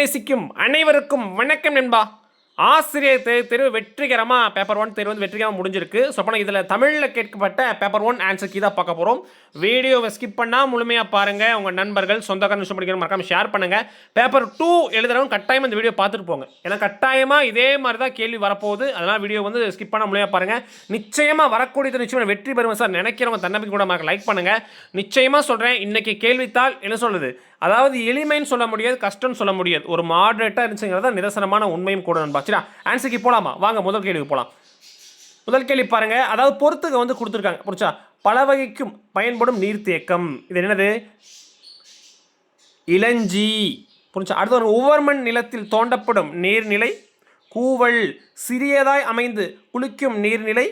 நேசிக்கும் அனைவருக்கும் வணக்கம் நண்பா. ஆசிரியர் தேர்வு தேர்வு வெற்றிகரமாக பேப்பர் ஒன் தேர்வு வந்து வெற்றிகரமாக முடிஞ்சிருக்கு. ஸோ அப்போ இதில் தமிழில் கேட்கப்பட்ட பேப்பர் ஒன் ஆன்சர் கீ தான் பார்க்க போகிறோம் வீடியோவை ஸ்கிப் பண்ணால் முழுமையாக பாருங்கள் உங்கள் நண்பர்கள் சொந்தக்காரன் விஷயம் படிக்கிற மறக்காம ஷேர் பண்ணுங்கள் பேப்பர் டூ எழுதுறவங்க கட்டாயமாக இந்த வீடியோ பார்த்துட்டு போங்க. ஏன்னா கட்டாயமாக இதே மாதிரி தான் கேள்வி வரப்போகுது. அதனால் வீடியோ வந்து ஸ்கிப் பண்ணால் முழுமையாக பாருங்கள் நிச்சயமாக வரக்கூடியது நிச்சயமாக வெற்றி பெறுவேன் சார் நினைக்கிறவங்க தன்னம்பிக்கை கூட லைக் பண்ணுங்கள் நிச்சயமாக சொல்கிறேன் இன்றைக்கி கேள்வித்தாள் என்ன சொல்லுது? அதாவது எளிமைன்னு சொல்ல முடியாது கஷ்டம்னு சொல்ல முடியாது. ஒரு மாடரேட்டாக இருந்துச்சுங்கிறத நிதர்சனமான உண்மையும் கூட நண்பா. சரியா? ஆன்சருக்கு போகலாமா வாங்க முதல் கேள்விக்கு போகலாம் முதல் கேள்வி பாருங்கள் அதாவது பொறுத்துக்க வந்து கொடுத்துருக்காங்க. புரிச்சா பல வகைக்கும் பயன்படும் நீர்த்தேக்கம். இது என்னது? இளஞ்சி. புரிஞ்சா அடுத்து ஒரு உவர்மண் நிலத்தில் தோண்டப்படும் நீர்நிலை கூவல். சிறியதாய் அமைந்து குளிக்கும் நீர்நிலை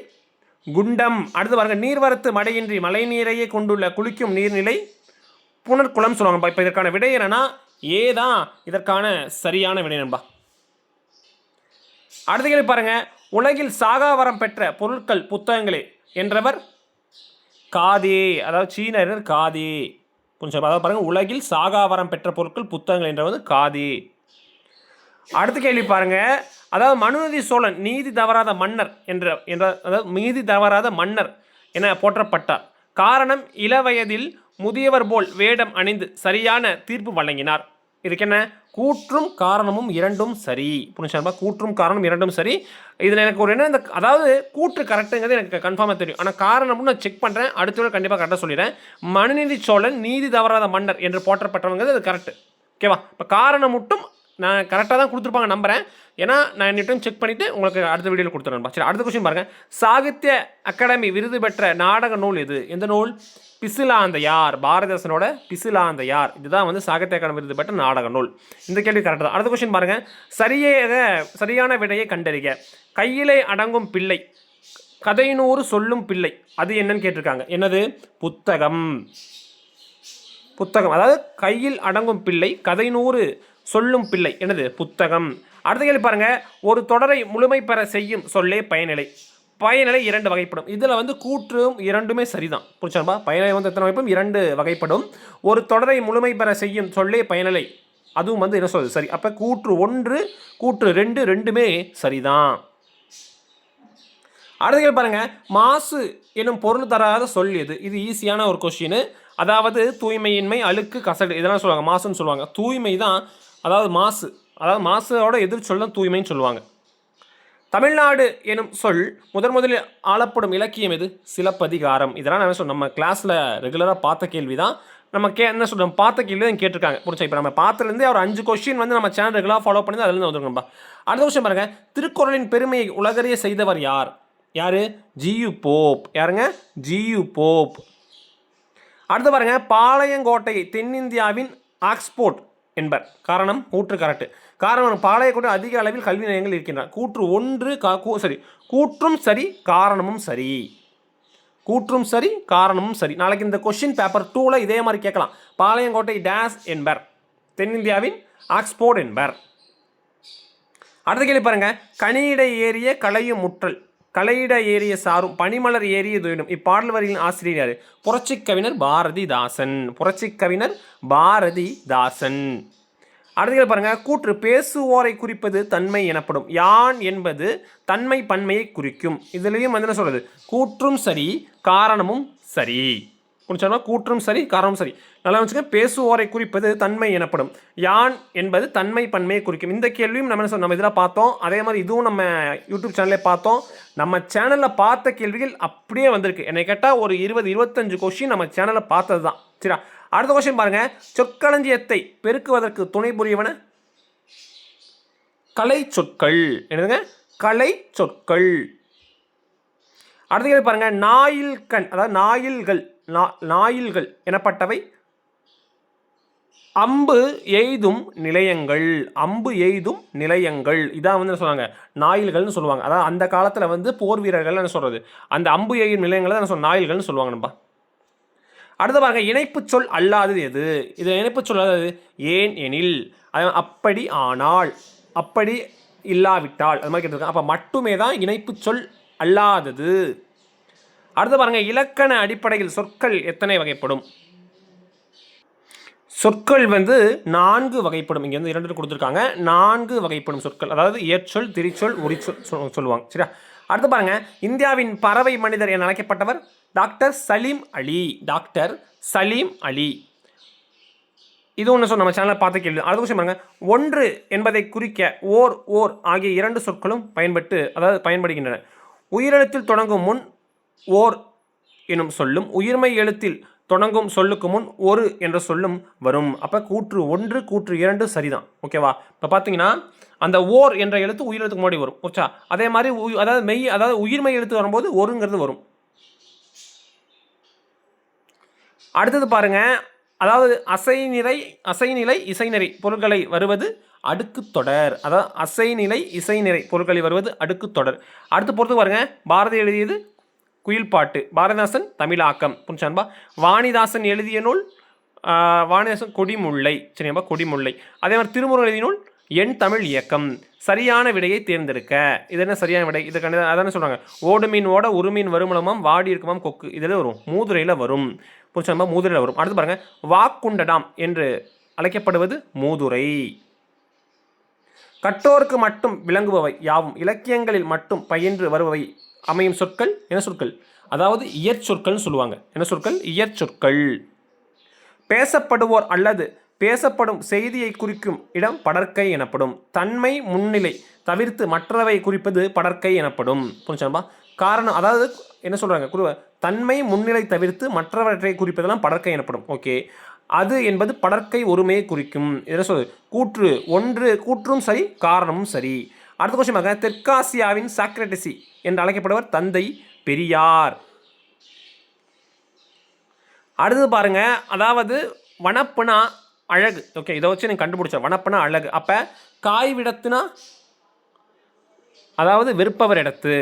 குண்டம். அடுத்து பாருங்கள் நீர்வரத்து மடையின்றி மழைநீரையே கொண்டுள்ள குளிக்கும் நீர்நிலை புனர்குளம் சொல்லுவாங்க இப்போ இதற்கான விடை என்னன்னா ஏ தான் இதற்கான சரியான விடை நண்பா. அடுத்த கேள்வி பாருங்க. உலகில் சாகாவரம் பெற்ற பொருட்கள் புத்தகங்களே என்றவர்? காதி. அதாவது சீனரினர் காதி. கொஞ்சம் அதாவது பாருங்க. உலகில் சாகாவரம் பெற்ற பொருட்கள் புத்தகங்கள் என்றவர் காதி. அடுத்த கேள்வி பாருங்க. அதாவது மனுநீதி சோழன் நீதி தவறாத மன்னர் என்ற என்ற அதாவது நீதி தவறாத மன்னர் என போற்றப்பட்டார். காரணம் இளவயதில் முதியவர் போல் வேடம் அணிந்து சரியான தீர்ப்பு வழங்கினார். இதுக்கென்ன? கூற்றும் காரணமும் இரண்டும் சரி. புரிஞ்சுப்பா கூற்றும் காரணம் இரண்டும் சரி. இதில் எனக்கு ஒரு என்ன இந்த அதாவது கூற்று கரெக்டுங்கிறது எனக்கு கன்ஃபார்மாக தெரியும். ஆனால் காரணம்னு நான் செக் பண்ணுறேன் அடுத்த கண்டிப்பாக கரெக்டாக சொல்லிடுறேன். மனுநீதி சோழன் நீதி தவறாத மன்னர் என்று போற்றப்பட்டவங்கிறது அது கரெக்டு ஓகேவா இப்போ காரணம் மட்டும் நான் கரெக்டாக தான் கொடுத்துருப்பாங்க நம்புறேன். ஏன்னா நான் இன்னி செக் பண்ணிவிட்டு உங்களுக்கு அடுத்த வீடியோவில் கொடுத்துறேன். சரி அடுத்த கொஸ்டின் பாருங்கள் சாகித்ய அகாடமி விருது பெற்ற நாடக நூல் எது? எந்த நூல்? பிசிலாந்தையார் பாரதிதாசனோட பிசிலாந்தையார் இதுதான் வந்து சாகித்ய அகாடமி விருது பெற்ற நாடக நூல். இந்த கேள்வி கரெக்டாக தான். அடுத்த கொஸ்டின் பாருங்கள் சரியாக சரியான விடையை கண்டறிக. கையிலே அடங்கும் பிள்ளை கதைநூறு சொல்லும் பிள்ளை அது என்னன்னு கேட்டிருக்காங்க. என்னது? புத்தகம். புத்தகம். அதாவது கையில் அடங்கும் பிள்ளை கதை நூறு சொல்லும் பிள்ளை. என்னது? புத்தகம். அடுத்த கேள்வி பாருங்கள் ஒரு தொடரை முழுமை பெற செய்யும் சொல்லே பயனிலை. பயனிலை இரண்டு வகைப்படும். இதில் வந்து கூற்றும் இரண்டுமே சரிதான். புரிச்சாப்பா பயனிலை வந்து எத்தனை வகைப்படும்? இரண்டு வகைப்படும். ஒரு தொடரை முழுமை பெற செய்யும் சொல்லே பயனிலை. அதுவும் வந்து என்ன சொல்லுது சரி அப்போ கூற்று ஒன்று கூற்று ரெண்டு ரெண்டுமே சரிதான். அடுத்த பாருங்க. மாசு எனும் பொருள் தராத சொல் எது? இது ஈஸியான ஒரு கொஷின் அதாவது தூய்மையின்மை அழுக்கு கசடு இதெல்லாம் சொல்லுவாங்க. மாசுன்னு சொல்லுவாங்க. தூய்மை தான் அதாவது மாசு. அதாவது மாசோட எதிர் சொல் தான் தூய்மைன்னு சொல்லுவாங்க. தமிழ்நாடு எனும் சொல் முதன் முதலில் ஆளப்படும் இலக்கியம் எது? சிலப்பதிகாரம். இதெல்லாம் நான் சொல் நம்ம கிளாஸில் ரெகுலராக பார்த்த கேள்வி தான் நம்ம கே என்ன சொல்கிறோம் பார்த்த கேள்வி தான் கேட்டிருக்காங்க. புரிஞ்சா? இப்போ நம்ம பார்த்துலேருந்தே ஒரு அஞ்சு கொஸ்டின் வந்து நம்ம சேனல் ரெகுலராக ஃபாலோ பண்ணி அதுலேருந்து வந்துருக்கோம்பா அடுத்த கொஸ்டின் பாருங்கள் திருக்குறளின் பெருமையை உலகறிய செய்தவர் யார்? யாரு? G U Pope. யாருங்க? G U Pope. அடுத்து பாருங்க. பாளையங்கோட்டை தென்னிந்தியாவின் ஆக்ஸ்போர்ட். என்பர். காரணம் கூற்று கரட்டு காரணம் பாளையங்கோட்டை அதிக அளவில் கல்வி நிலையங்கள் இருக்கின்றன. கூற்று ஒன்று கா கூ சரி. கூற்றும் சரி காரணமும் சரி. கூற்றும் சரி காரணமும் சரி. நாளைக்கு இந்த கொஷின் பேப்பர் டூவில் இதே மாதிரி கேட்கலாம். பாளையங்கோட்டை டேஸ் என்பர். தென்னிந்தியாவின் ஆக்ஸ்போர்ட் என்பர். அடுத்த கேள்வி பாருங்கள் கனியிட ஏறிய களையும் முற்றல். கலையிட ஏறிய சாரும் பனிமலர் ஏறிய துயிலும் இப்பாடல் வரியின் ஆசிரியர் புரட்சி கவிஞர் பாரதிதாசன். புரட்சிக் கவிஞர் பாரதிதாசன். அடுத்த பாருங்க. கூற்று பேசுவோரை குறிப்பது தன்மை எனப்படும். யான் என்பது தன்மை பன்மையை குறிக்கும். இதுலேயும் வந்து என்ன சொல்றது? கூற்றும் சரி காரணமும் சரி. புரிஞ்சா கூற்றும் சரி காரணமும் சரி. நல்லா வச்சுக்க பேசுவோரை குறிப்பது தன்மை எனப்படும். யான் என்பது தன்மை பன்மையை குறிக்கும். இந்த கேள்வியும் நம்ம என்ன நம்ம இதில் பார்த்தோம். அதே மாதிரி இதுவும் நம்ம யூடியூப் சேனலே பார்த்தோம். நம்ம சேனலில் பார்த்த கேள்விகள் அப்படியே வந்திருக்கு. என்னை கேட்டால் ஒரு இருபது இருபத்தஞ்சு கொஷின் நம்ம சேனலில் பார்த்தது தான். சரியா? அடுத்த கொஸ்டின் பாருங்கள் சொற்களஞ்சியத்தை பெருக்குவதற்கு துணை புரியவன? கலை சொற்கள் என்னதுங்க? கலை சொற்கள் அடுத்த கேள்வி பாருங்கள் நாயில் கண் அதாவது நாயில்கள். நாயில்கள் எனப்பட்டவை. அம்பு எய்தும் நிலையங்கள் அம்பு எய்தும் நிலையங்கள். இதான் வந்து என்ன சொல்லுவாங்க? நாயில்கள்னு சொல்லுவாங்க. அதாவது அந்த காலத்தில் வந்து போர் வீரர்கள் என்ன சொல்கிறது அந்த அம்பு எய்யும் நிலையங்களை தான் என்ன சொல்ல நாயில்கள்னு சொல்லுவாங்க நம்ப அடுத்த பாருங்க இணைப்பு சொல் அல்லாதது எது? இது இணைப்பு சொல் அல்லாதது ஏன் எனில். அது அப்படி ஆனால் அப்படி இல்லாவிட்டால். அது மாதிரி கேட்டிருக்காங்க. அப்போ மட்டுமே தான் இணைப்பு சொல் அல்லாதது. அடுத்து பாருங்கள் இலக்கண அடிப்படையில் சொற்கள் எத்தனை வகைப்படும்? சொற்கள் வந்து நான்கு வகைப்படும். இங்கே வந்து இரண்டு கொடுத்துருக்காங்க. நான்கு வகைப்படும் சொற்கள். அதாவது ஏற்றொல் திரிச்சொல் உரிச்சொல் சொல் சொல்லுவாங்க. சரியா? அடுத்து பாருங்கள் இந்தியாவின் பறவை மனிதர் என அழைக்கப்பட்டவர் டாக்டர் சலீம் அலி. டாக்டர் சலீம் அலி. இது ஒன்று சொல் நம்ம சேனலை பார்த்து கேள்வி அடுத்த விஷயம் பாருங்கள் ஒன்று என்பதை குறிக்க ஓர் ஓர் ஆகிய இரண்டு சொற்களும் பயன்பட்டு அதாவது பயன்படுகின்றன. உயிரிழத்தில் தொடங்கும் முன் ஓர் எனும் சொல்லும் உயிர்மை எழுத்தில் தொடங்கும் சொல்லுக்கு முன் ஒரு என்ற சொல்லும் வரும். அப்போ கூற்று ஒன்று கூற்று இரண்டு சரிதான். ஓகேவா இப்போ பார்த்தீங்கன்னா அந்த ஓர் என்ற எழுத்து உயிரெழுத்துக்கு முன்னாடி வரும். ஓச்சா அதே மாதிரி உய்- அதாவது மெய் அதாவது உயிர்மை எழுத்து வரும்போது ஒருங்கிறது வரும். அடுத்தது பாருங்க. அதாவது அசைநிலை அசைநிலை இசைநிறை பொருட்களை வருவது அடுக்கு தொடர். அதாவது அசைநிலை இசைநிறை பொருட்களை வருவது அடுக்கு தொடர். அடுத்து பொறுத்து பாருங்க. பாரதி எழுதியது குயில் பாட்டு. பாரதிதாசன் தமிழாக்கம். புரிஞ்சான்பா வாணிதாசன் எழுதிய நூல் வாணிதாசன் கொடிமுல்லை. சரியாப்பா கொடிமுல்லை. அதே மாதிரி திருமுருகன் எழுதிய நூல் என் தமிழ் இயக்கம். சரியான விடையை தேர்ந்தெடுக்க. இது என்ன சரியான விடை? இது கண்டிப்பா அதானே சொல்கிறாங்க ஓடு மீன் ஓட ஒரு மீன் வருமளமாம் வாடி இருக்குமாம் கொக்கு. இதில் வரும். மூதுரையில் வரும். புரிச்சாம்பா மூதுரையில் வரும். அடுத்து பாருங்கள் வாக்குண்டடாம் என்று அழைக்கப்படுவது மூதுரை. கட்டோருக்கு மட்டும் விளங்குபவை யாவும் இலக்கியங்களில் மட்டும் பயின்று வருபவை அமையும் சொற்கள் என்ன சொற்கள்? அதாவது இயற்சொற்கள்னு சொல்லுவாங்க. என்ன சொற்கள்? இயற்சொற்கள் பேசப்படுவோர் அல்லது பேசப்படும் செய்தியை குறிக்கும் இடம் படற்கை எனப்படும். தன்மை முன்னிலை தவிர்த்து மற்றவை குறிப்பது படற்கை எனப்படும். புரிஞ்சாம்பா காரணம் அதாவது என்ன சொல்கிறாங்க குரு தன்மை முன்னிலை தவிர்த்து மற்றவற்றை குறிப்பதெல்லாம் படற்கை எனப்படும். ஓகே. அது என்பது படற்கை ஒருமையை குறிக்கும். என்ன சொல்றது கூற்று. ஒன்று கூற்றும் சரி காரணமும் சரி. அடுத்த கொஸ்டின் பார்க்க தெற்காசியாவின் சாக்ரட்டிசி என்று அழைக்கப்படுவர் தந்தை பெரியார். அடுத்தது பாருங்க அதாவது வனப்புனா அழகு. ஓகே இதை வச்சு நீங்கள் கண்டுபிடிச்ச வனப்புனா அழகு. அப்போ காய் விடத்துனா அதாவது வெறுப்பவர் இடத்து.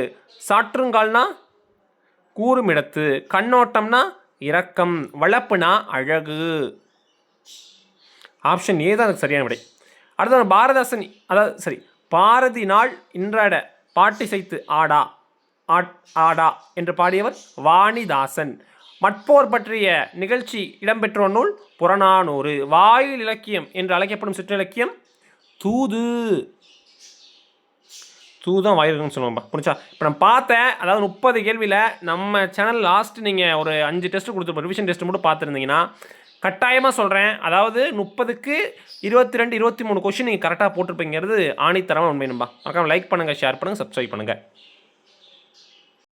சாற்றுங்கால்னா கூறும் இடத்து. கண்ணோட்டம்னா இரக்கம். வளப்புனா அழகு. ஆப்ஷன் ஏ தான் அதுக்கு சரியான விடை. அடுத்தது பாரதாசன் அதாவது சரி பாரதி நாள் இன்றாட பாட்டிசைத்து ஆடா ஆட் ஆடா என்று பாடியவர் வாணிதாசன். மட்போர் பற்றிய நிகழ்ச்சி இடம்பெற்ற நூல் புறநானூறு. வாயில் இலக்கியம் என்று அழைக்கப்படும் சிற்றிலக்கியம் தூது. தூதான் வாயிருக்குன்னு சொல்லுவாம்பா. புரிஞ்சா? இப்போ நான் பார்த்தேன் அதாவது முப்பது கேள்வியில் நம்ம சேனல் லாஸ்ட் நீங்கள் ஒரு அஞ்சு டெஸ்ட் கொடுத்துருப்போம் ரிவிஷன் டெஸ்ட் மட்டும் பார்த்துருந்தீங்கன்னா கட்டாயமாக சொல்கிறேன் அதாவது முப்பதுக்கு இருபத்தி ரெண்டு இருபத்தி மூணு கொஷின் நீங்கள் கரெக்டாக போட்டிருப்பீங்கிறது ஆணித்தரமாக உண்மை நம்பா மறக்காமல் லைக் பண்ணுங்கள் ஷேர் பண்ணுங்கள் சப்ஸ்கிரைப் பண்ணுங்கள்